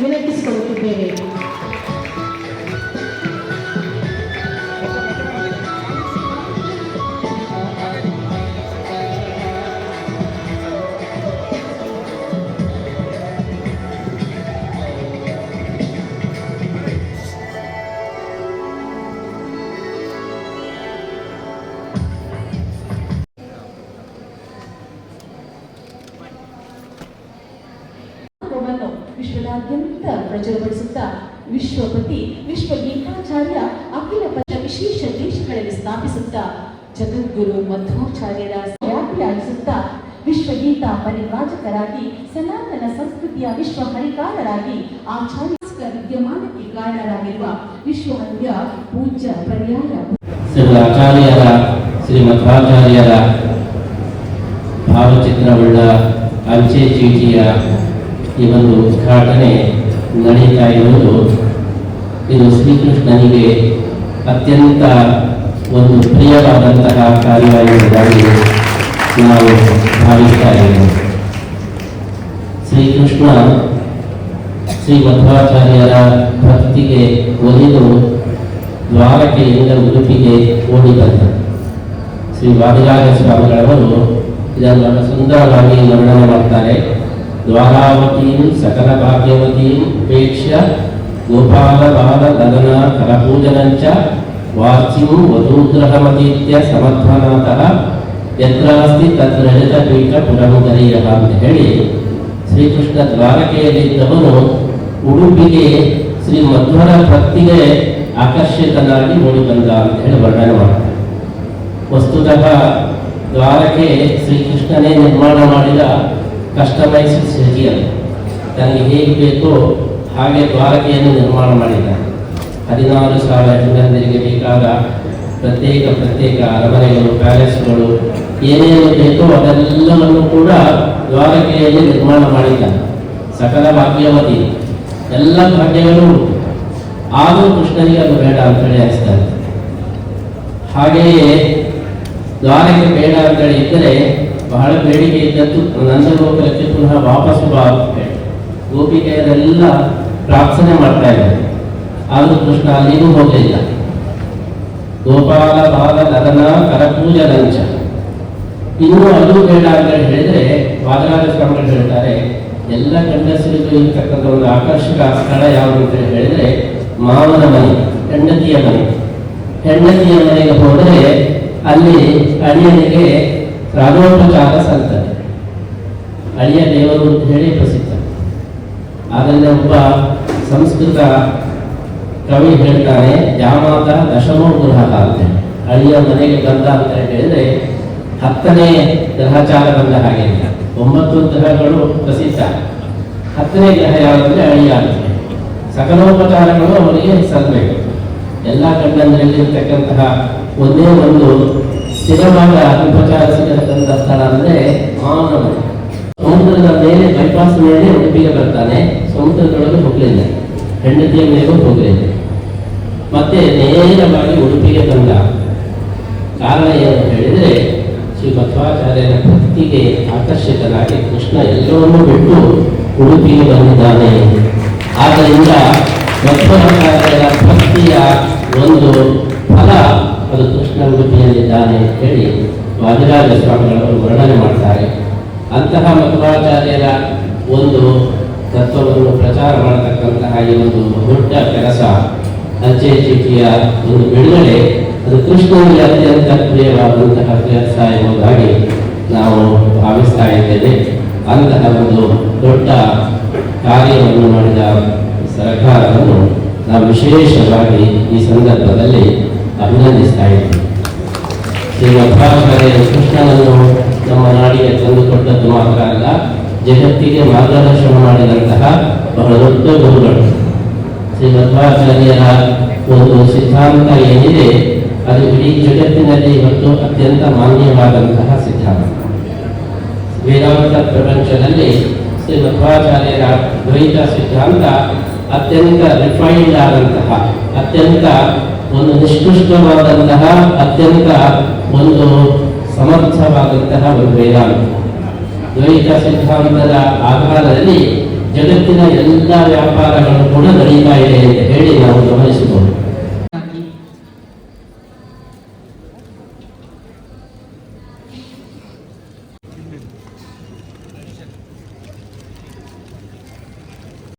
ವಿನಂತಿಸಿಕೊಳ್ಳುತ್ತಿದ್ದೇವೆ ವಿಶ್ವದಾದ್ಯಂತ ಪ್ರಚುರಪಡಿಸುತ್ತಾ ವಿಶ್ವಪತಿ, ವಿಶ್ವ ಗೀತಾಚಾರ್ಯ ಅಖಿಲ ಪಂಚ ವಿಶೇಷ ದೇಶಗಳಲ್ಲಿ ಸ್ಥಾಪಿಸುತ್ತಾ ಜಗದ್ಗುರು ಮಧ್ವಾಚಾರ್ಯರ ವ್ಯಾಪಿಯಾಗಿಸುತ್ತಾ ವಿಶ್ವಗೀತಾ ಪರಿವ್ರಾಜಕರಾಗಿ ಸನಾತನ ಸಂಸ್ಕೃತಿಯ ವಿಶ್ವ ಹರಿಕಾರರಾಗಿ, ಆಚಾರ್ಯ ವಿದ್ಯಮಾನಕ್ಕೆ ಕಾರಣರಾಗಿರುವ ವಿಶ್ವವಂದ್ಯ ಪೂಜ್ಯ ಪರ್ಯಾಯ ಆಚಾರ್ಯರ ಶ್ರೀ ಮಧ್ವಾಚಾರ್ಯರ ಭಾವಚಿತ್ರವುಳ್ಳ ಅಂಚೆ ಚೀಟಿಯ ಈ ಒಂದು ಉದ್ಘಾಟನೆ ನಡೀತಾ ಇರುವುದು. ಇದು ಶ್ರೀಕೃಷ್ಣನಿಗೆ ಅತ್ಯಂತ ಒಂದು ಪ್ರಿಯವಾದಂತಹ ಕಾರ್ಯವಾಗಿರುವುದಾಗಿ ನಾವು ಭಾವಿಸ್ತಾ ಇದ್ದೇವೆ. ಶ್ರೀಕೃಷ್ಣ ಶ್ರೀ ಮಧ್ವಾಚಾರ್ಯರ ಭಕ್ತಿಗೆ ಒಲಿದು ದ್ವಾರಕೆಯಿಂದ ಉಡುಪಿಗೆ ಓಡಿ ಬಂದ ಶ್ರೀ ವಾದಿರಾಜ ಸ್ವಾಮಿಗಳವರು ಇದನ್ನು ಸುಂದರವಾಗಿ ವರ್ಣನೆ ಮಾಡ್ತಾರೆ. ದ್ವಾರಾವತೀಂ ಸಕಲ ಭಾಗ್ಯವತೀಂ ಗೋಪಾಲ ಬಾಲ ಲಗನ ಕರಪೂಜನಂಚ ವಾಚಿಂ ವಧೂಗ್ರಹಮತೀತ್ಯ ಸಮಧ್ವನಾಥಃ ಯತ್ರಾಸ್ತಿ ತದ್ರಹಿತ ಪೀಠ ಪುರಮುದರಿಯ ಅಂತ ಹೇಳಿ ಶ್ರೀಕೃಷ್ಣ ದ್ವಾರಕೆಯಲ್ಲಿದ್ದವನು ಉಡುಪಿಗೆ ಶ್ರೀ ಮಧ್ವರ ಭಕ್ತಿಗೆ ಆಕರ್ಷಿತನಾಗಿ ಓಡಿ ಬಂದ ಅಂತ ಹೇಳಿ ವರ್ಣನೆ ಮಾಡ್ತಾರೆ. ವಸ್ತುತಃ ದ್ವಾರಕೆ ಶ್ರೀಕೃಷ್ಣನೇ ನಿರ್ಮಾಣ ಮಾಡಿದ ಕಸ್ಟಮೈಸ್ ಸಿಟಿ ಅದು. ತನಗೆ ಹೇಗೆ ಬೇಕೋ ಹಾಗೆ ದ್ವಾರಕೆಯನ್ನು ನಿರ್ಮಾಣ ಮಾಡಿದ್ದಾನೆ ಹದಿನಾರು ಸಾವಿರ ಜನರಿಗೆ ಬೇಕಾದ ಪ್ರತ್ಯೇಕ ಪ್ರತ್ಯೇಕ ಅರಮನೆಗಳು, ಪ್ಯಾಲೇಸ್ಗಳು, ಏನೇನು ಬೇಕೋ ಅದೆಲ್ಲವನ್ನು ಕೂಡ ದ್ವಾರಕೆಯಲ್ಲಿ ನಿರ್ಮಾಣ ಮಾಡಿದ್ದಾನೆ ಸಕಲ ಭಾಗ್ಯವತಿ. ಎಲ್ಲ ಭಾಗ್ಯಗಳು ಆದರೂ ಕೃಷ್ಣನಿಗೆ ಅದು ಬೇಡ ಅಂತ ಹೇಳಿ ಅನಿಸ್ತಾರೆ ಹಾಗೆಯೇ ದ್ವಾರಕೆ ಬೇಡ ಅಂತೇಳಿ ಇದ್ದರೆ ಬಹಳ ಬೇಡಿಕೆ ಇದ್ದದ್ದು ನಂದಗೋಪುರಕ್ಕೆ ಪುನಃ ವಾಪಸ್ಸು ಬರುತ್ತೆ ಗೋಪಿಕೆಯರೆಲ್ಲ ಪ್ರಾರ್ಥನೆ ಮಾಡ್ತಾ ಇದ್ದಾರೆ. ಆದರೂ ಕೃಷ್ಣ ಅಲ್ಲಿಗೂ ಹೋಗಲಿಲ್ಲ. ಗೋಪಾಲ, ಬಾಲ ಲಗನ ಕರಪೂಜ ಲಂಚ ಇನ್ನೂ ಅದು ಬೇಡ ಅಂತ ಹೇಳಿದ್ರೆ ವಾದರಾಜ ಸ್ವಾಮಿಗಳು ಹೇಳ್ತಾರೆ, ಎಲ್ಲ ಗಂಡಸರಿಗೂ ಇರ್ತಕ್ಕಂಥ ಒಂದು ಆಕರ್ಷಕ ಸ್ಥಳ ಯಾವುದು ಅಂತ ಹೇಳಿದ್ರೆ ಮಾವನ ಮನೆ, ಹೆಂಡತಿಯ ಮನೆ. ಹೆಂಡತಿಯ ಮನೆಗೆ ಹೋದರೆ ಅಲ್ಲಿ ಅಳಿಯನಿಗೆ ರಾಜೋಪಚಾರ ಸಲ್ತದೆ ಅಳಿಯ ದೇವರು ಅಂತ ಹೇಳಿ ಪ್ರಸಿದ್ಧ. ಆದ್ದರಿಂದ ಒಬ್ಬ ಸಂಸ್ಕೃತ ಕವಿ ಹೇಳ್ತಾನೆ ಜಾಮಾತ ದಶಮೋ ಗೃಹ ಅಂತ. ಅಳಿಯ ಮನೆಗೆ ಬಂದ ಅಂತ ಹೇಳಿದ್ರೆ ಹತ್ತನೇ ಗ್ರಹಚಾರ ಬಂದ ಹಾಗೆ ಇಲ್ಲ. ಒಂಬತ್ತು ಗ್ರಹಗಳು ಪ್ರಸಿದ್ಧ. ಹತ್ತನೇ ಗ್ರಹ ಯಾವುದಂದ್ರೆ ಅಳಿಯ ಅಂತ. ಸಕಲೋಪಚಾರಗಳು ಅವರಿಗೆ ಸಲ್ಲಬೇಕು ಎಲ್ಲ ಗಂಡಂದರಲ್ಲಿರ್ತಕ್ಕಂತಹ ಒಂದೇ ಒಂದು ಸ್ಥಿರವಾದ ಉಪಚಾರ ಸಿಗತಕ್ಕಂಥ ಸ್ಥಳ ಅಂದ್ರೆ ಮಾನವ. ಮನೆ ಸಮುದ್ರದ ಮೇಲೆ ಬೈಪಾಸ್ ಮೇಲೆ ಉಡುಪಿಗೆ ಬರ್ತಾನೆ, ಸಮುದ್ರದೊಳಗೆ ಹೋಗಲಿಲ್ಲ ಹೆಂಡತಿಯ ಮೇಲೂ ಹೋಗಲಿಲ್ಲ ಮತ್ತೆ ನೇರವಾಗಿ ಉಡುಪಿಗೆ ಬಂದ. ಕಾರಣ ಏನು ಹೇಳಿದ್ರೆ, ಶ್ರೀ ಮಧ್ವಾಚಾರ್ಯನ ಭಕ್ತಿಗೆ ಆಕರ್ಷಿತನಾಗಿ ಕೃಷ್ಣ ಎಲ್ಲವನ್ನೂ ಬಿಟ್ಟು ಉಡುಪಿಗೆ ಬಂದಿದ್ದಾನೆ. ಆದ್ದರಿಂದ ಮಧ್ವಾಚಾರ್ಯರ ಭಕ್ತಿಯ ಒಂದು ಫಲ ಅದು ಕೃಷ್ಣ ಅಂತ ಹೇಳಿ ವಾದಿರಾಜ ಸ್ವಾಮಿಗಳವರು ವರ್ಣನೆ ಮಾಡ್ತಾರೆ. ಅಂತಹ ಮಧ್ವಾಚಾರ್ಯರ ಒಂದು ತತ್ವವನ್ನು ಪ್ರಚಾರ ಮಾಡತಕ್ಕಂತಹ ಈ ಒಂದು ದೊಡ್ಡ ಕೆಲಸ ಅಂಚೆ ಚೀಟಿಯ ಒಂದು ಬಿಡುಗಡೆ, ಅದು ಕೃಷ್ಣನಿಗೆ ಅತ್ಯಂತ ಪ್ರಿಯವಾದಂತಹ ಕೆಲಸ ಎಂಬುದಾಗಿ ನಾವು ಭಾವಿಸ್ತಾ ಇದ್ದೇವೆ. ಅಂತಹ ಒಂದು ದೊಡ್ಡ ಕಾರ್ಯವನ್ನು ಮಾಡಿದ ಸರ್ಕಾರವನ್ನು ನಾವು ವಿಶೇಷವಾಗಿ ಈ ಸಂದರ್ಭದಲ್ಲಿ ಅಭಿನಂದಿಸ್ತಾ ಶ್ರೀ ಮಧ್ವಾಚಾರ್ಯ ಕೃಷ್ಣನನ್ನು ನಮ್ಮ ನಾಡಿಗೆ ತಂದುಕೊಟ್ಟದ್ದು ಮಾತ್ರ ಅಲ್ಲ ಜಗತ್ತಿಗೆ ಮಾರ್ಗದರ್ಶನ ಮಾಡಿದಂತಹ ಬಹಳ ದೊಡ್ಡ ಗುರುಗಳು ಶ್ರೀ ಮಧ್ವಾಚಾರ್ಯರ ಒಂದು ಸಿದ್ಧಾಂತ ಏನಿದೆ ಅದು ಇಡೀ ಜಗತ್ತಿನಲ್ಲಿ ಇವತ್ತು ಅತ್ಯಂತ ಮಾನ್ಯವಾದಂತಹ ಸಿದ್ಧಾಂತ ವೇದಾಂತ ಪ್ರಪಂಚದಲ್ಲಿ ಶ್ರೀ ಮಧ್ವಾಚಾರ್ಯರ ದ್ವೈತ ಸಿದ್ಧಾಂತ ಅತ್ಯಂತ ರಿಫೈನ್ಡ್ ಆದಂತಹ ಅತ್ಯಂತ ಒಂದು ನಿಷ್ಕೃಷ್ಟವಾದಂತಹ ಅತ್ಯಂತ ಒಂದು ಸಮರ್ಥವಾದಂತಹ ಒಂದು ವೇದಾಂತ ದ್ವೈತ ಸಿದ್ಧಾಂತದ ಆಧಾರದಲ್ಲಿ ಜಗತ್ತಿನ ಎಲ್ಲ ವ್ಯಾಪಾರಗಳು ಕೂಡ ನಡೀತಾ ಇದೆ ಅಂತ ಹೇಳಿ ನಾವು ಗಮನ